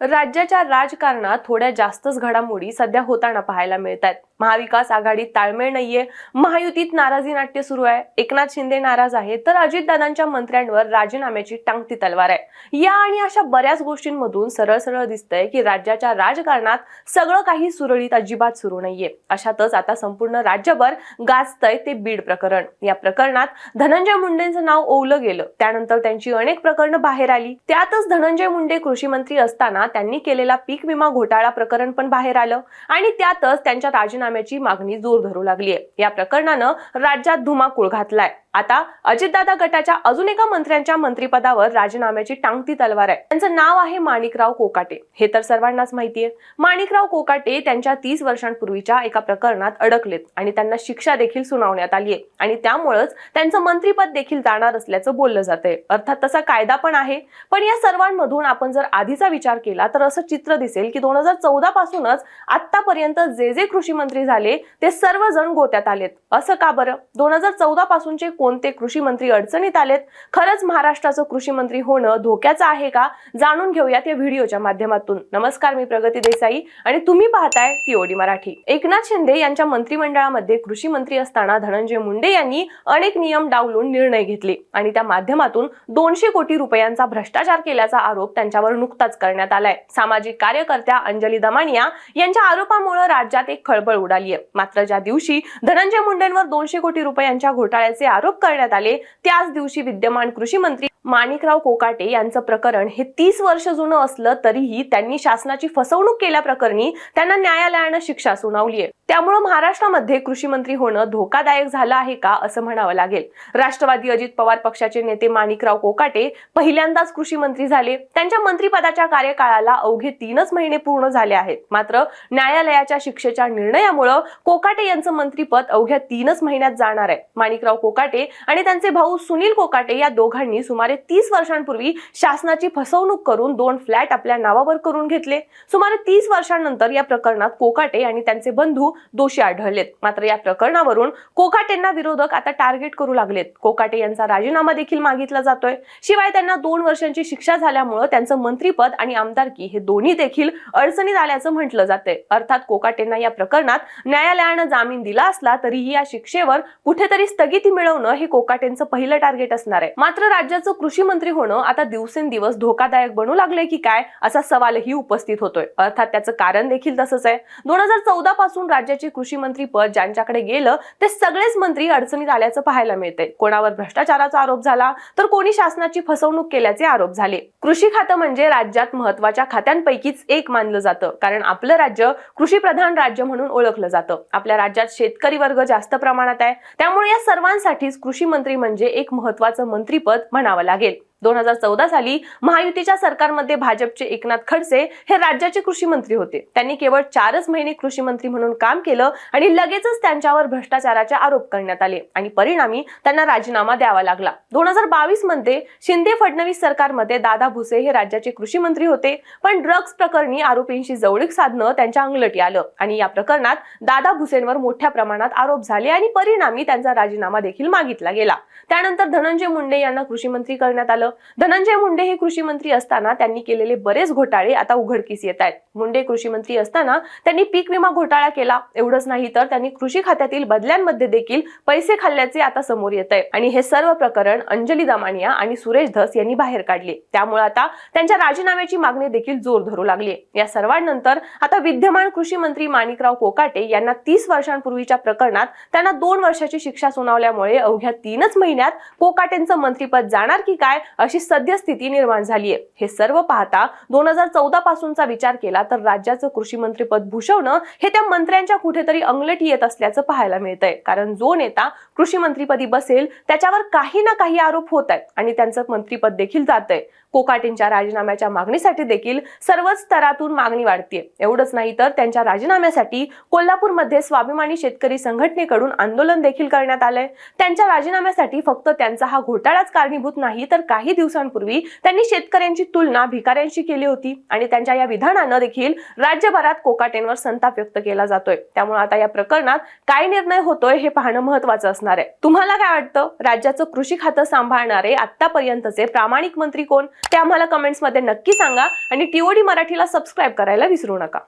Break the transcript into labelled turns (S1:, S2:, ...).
S1: राज्याच्या राजकारणात थोड्या जास्तच घडामोडी सध्या होताना पाहायला मिळत आहेत महाविकास आघाडीत ताळमेळ नाहीये महायुतीत नाराजी नाट्य सुरू आहे एकनाथ शिंदे नाराज आहे तर अजितदादांच्या मंत्र्यांवर राजीनाम्याची टांगती तलवार आहे. या आणि अशा बऱ्याच गोष्टींमधून सरळ सरळ दिसतंय की राज्याच्या राजकारणात सगळं काही सुरळीत अजिबात सुरू नाहीये. अशातच आता संपूर्ण राज्यभर गाजतंय ते बीड प्रकरण. या प्रकरणात धनंजय मुंडेंचं नाव ओवलं गेलं. त्यानंतर त्यांची अनेक प्रकरणं बाहेर आली. त्यातच धनंजय मुंडे कृषी मंत्री असताना त्यांनी केलेला पीक विमा घोटाळा प्रकरण पण बाहेर आलं आणि त्यातच त्यांच्या राजीनाम्याची मागणी जोर धरू लागली आहे. या प्रकरणानं राज्यात धुमाकूळ घातलाय. आता अजितदादा गटाच्या अजून एका मंत्र्यांच्या मंत्रिपदावर राजीनाम्याची टांगती तलवार आहे. त्यांचं नाव आहे माणिकराव कोकाटे. हे तर सर्वांनाच माहितीये माणिकराव कोकाटे त्यांच्या तीस वर्षांपूर्वीच्या एका प्रकरणात अडकलेत आणि त्यांना शिक्षा देखील सुनावण्यात आली आहे. आणि त्यामुळेच त्यांचं मंत्रिपद देखील जाणार असल्याचं बोललं जातंय. अर्थात तसा कायदा पण आहे. पण या सर्वांमधून आपण जर आधीचा विचार केला तर असं चित्र दिसेल की दोन हजार चौदा पासूनच आतापर्यंत जे जे कृषी मंत्री झाले ते सर्वजण गोत्यात आलेत. असं का बरं? दोन हजार चौदा पासूनचे कोणते कृषी मंत्री अडचणीत आलेत? खरंच महाराष्ट्राचं कृषी मंत्री होणं धोक्याचं आहे का? जाणून घेऊयात या व्हिडिओच्या माध्यमातून. नमस्कार मी प्रगती देसाई आणि तुम्ही पाहताय टीओडी मराठी. एकनाथ शिंदे यांच्या मंत्रिमंडळामध्ये कृषी मंत्री असताना धनंजय मुंडे यांनी अनेक नियम डावलून निर्णय घेतले आणि त्या माध्यमातून दोनशे कोटी रुपयांचा भ्रष्टाचार केल्याचा आरोप त्यांच्यावर नुकताच करण्यात आला आलाय सामाजिक कार्यकर्त्या अंजली दमानिया यांच्या आरोपामुळे राज्यात एक खळबळ उडाली आहे मात्र ज्या दिवशी धनंजय मुंडेंवर दोनशे कोटी रुपयांच्या घोटाळ्याचे आरोप करण्यात आले त्याच दिवशी विद्यमान कृषी मंत्री माणिकराव कोकाटे यांचं प्रकरण हे तीस वर्ष जुनं असलं तरीही त्यांनी शासनाची फसवणूक केल्याप्रकरणी त्यांना न्यायालयानं शिक्षा सुनावली आहे त्यामुळे महाराष्ट्रामध्ये कृषी मंत्री होणं धोकादायक झालं आहे का असं म्हणावं लागेल. राष्ट्रवादी अजित पवार पक्षाचे नेते माणिकराव कोकाटे पहिल्यांदाच कृषी मंत्री झाले. त्यांच्या मंत्रिपदाच्या कार्यकाळाला अवघे तीनच महिने पूर्ण झाले आहेत. मात्र न्यायालयाच्या शिक्षेच्या निर्णयामुळं कोकाटे यांचं मंत्रीपद अवघ्या तीनच महिन्यात जाणार आहे. माणिकराव कोकाटे आणि त्यांचे भाऊ सुनील कोकाटे या दोघांनी सुमारे तीस वर्षांपूर्वी शासनाची फसवणूक करून दोन फ्लॅट आपल्या नावावर करून घेतले. सुमारे तीस वर्षांनंतर या प्रकरणात कोकाटे आणि त्यांचे बंधू दोषी आढळलेत. मात्र या प्रकरणावरून कोकाटेंना विरोधक आता टार्गेट करू लागलेत. कोकाटे यांचा राजीनामा देखील मागितला जातोय. शिवाय त्यांना दोन वर्षांची शिक्षा झाल्यामुळे त्यांचं मंत्रीपद आणि आमदार आमदारकी हे दोन्ही देखील अडचणीत आल्याचं म्हटलं जाते अर्थात कोकाटेंना या प्रकरणात न्यायालयानं जामीन दिला असला तरीही या शिक्षेवर कुठेतरी स्थगिती मिळवणं हे कोकाटेंचं पहिलं टार्गेट असणार आहे. मात्र राज्याचं कृषी मंत्री होणं आता दिवसेंदिवस धोकादायक बनू लागले की काय असा सवालही उपस्थित होतोय. अर्थात त्याचं कारण देखील तसंच आहे. दोन हजार चौदा पासून राज्याचे कृषी मंत्री पद ज्यांच्याकडे गेलं ते सगळेच मंत्री अडचणीत आल्याचं पाहायला मिळते कोणावर भ्रष्टाचाराचा आरोप झाला तर कोणी शासनाची फसवणूक केल्याचे आरोप झाले. कृषी खातं म्हणजे राज्यात महत्त्वाच्या खात्यांपैकीच एक मानलं जातं. कारण आपलं राज्य कृषी प्रधान राज्य म्हणून ओळखलं जातं. आपल्या राज्यात शेतकरी वर्ग जास्त प्रमाणात आहे. त्यामुळे या सर्वांसाठीच कृषी मंत्री म्हणजे एक महत्वाचं मंत्रीपद म्हणावं लागेल. दोन हजार चौदा साली महायुतीच्या सरकारमध्ये भाजपचे एकनाथ खडसे हे राज्याचे कृषी मंत्री होते. त्यांनी केवळ चारच महिने कृषी मंत्री म्हणून काम केलं आणि लगेचच त्यांच्यावर भ्रष्टाचाराचे आरोप करण्यात आले आणि परिणामी त्यांना राजीनामा द्यावा लागला. दोन हजार बावीसमध्ये शिंदे फडणवीस सरकारमध्ये दादा भुसे हे राज्याचे कृषी मंत्री होते पण ड्रग्ज प्रकरणी आरोपींशी जवळीक साधणं त्यांच्या अंगलटी आलं आणि या प्रकरणात दादा भुसेंवर मोठ्या प्रमाणात आरोप झाले आणि परिणामी त्यांचा राजीनामा देखील मागितला गेला. त्यानंतर धनंजय मुंडे यांना कृषी मंत्री करण्यात आलं धनंजय मुंडे हे कृषी मंत्री असताना त्यांनी केलेले बरेच घोटाळे आता उघडकीस येत आहेत. मुंडे कृषी मंत्री असताना त्यांनी पीक विमा घोटाळा केला. एवढंच नाही तर त्यांनी कृषी खात्यातील बदल्यांमध्ये देखील पैसे खाल्ल्याचे आता समोर येत आहे. आणि हे सर्व प्रकरण अंजली दमानिया आणि सुरेश धस यांनी बाहेर काढले. त्यामुळे आता त्यांच्या राजीनाम्याची मागणी देखील जोर धरू लागली या सर्वांनंतर आता विद्यमान कृषी मंत्री माणिकराव कोकाटे यांना तीस वर्षांपूर्वीच्या प्रकरणात त्यांना दोन वर्षाची शिक्षा सुनावल्यामुळे अवघ्या तीनच महिन्यात कोकाटेंचं मंत्रीपद जाणार की काय? अशी सद्यस्थिती निर्माण झाली आहे हे सर्व पाहता दोन हजार चौदा पासूनचा विचार केला तर राज्याचं कृषी मंत्रीपद भूषवणं हे त्या मंत्र्यांच्या कुठेतरी अंगलटी येत असल्याचं पाहायला मिळतंय. कारण जो नेता कृषी मंत्रीपदी बसेल त्याच्यावर काही ना काही आरोप होत आहेत आणि त्यांचं मंत्रीपद देखील जात आहे कोकाटेंच्या राजीनाम्याच्या मागणीसाठी देखील सर्वच स्तरातून मागणी वाढते एवढंच नाही तर त्यांच्या राजीनाम्यासाठी कोल्हापूरमध्ये स्वाभिमानी शेतकरी संघटनेकडून आंदोलन देखील करण्यात आलंय. त्यांच्या राजीनाम्यासाठी फक्त त्यांचा हा घोटाळाच कारणीभूत नाही तर काही काही दिवसांपूर्वी त्यांनी शेतकऱ्यांची तुलना भिकाऱ्यांशी केली होती. आणि त्यांच्या या विधानानं देखील राज्यभरात कोकाटेंवर संताप व्यक्त केला जातोय. त्यामुळे आता या प्रकरणात काय निर्णय होतोय हे पाहणं महत्वाचं असणार आहे. तुम्हाला काय वाटतं? राज्याचं कृषी खातं सांभाळणारे आतापर्यंतचे प्रामाणिक मंत्री कोण? ते आम्हाला कमेंट्समध्ये नक्की सांगा. आणि टीओडी मराठीला सबस्क्राईब करायला विसरू नका.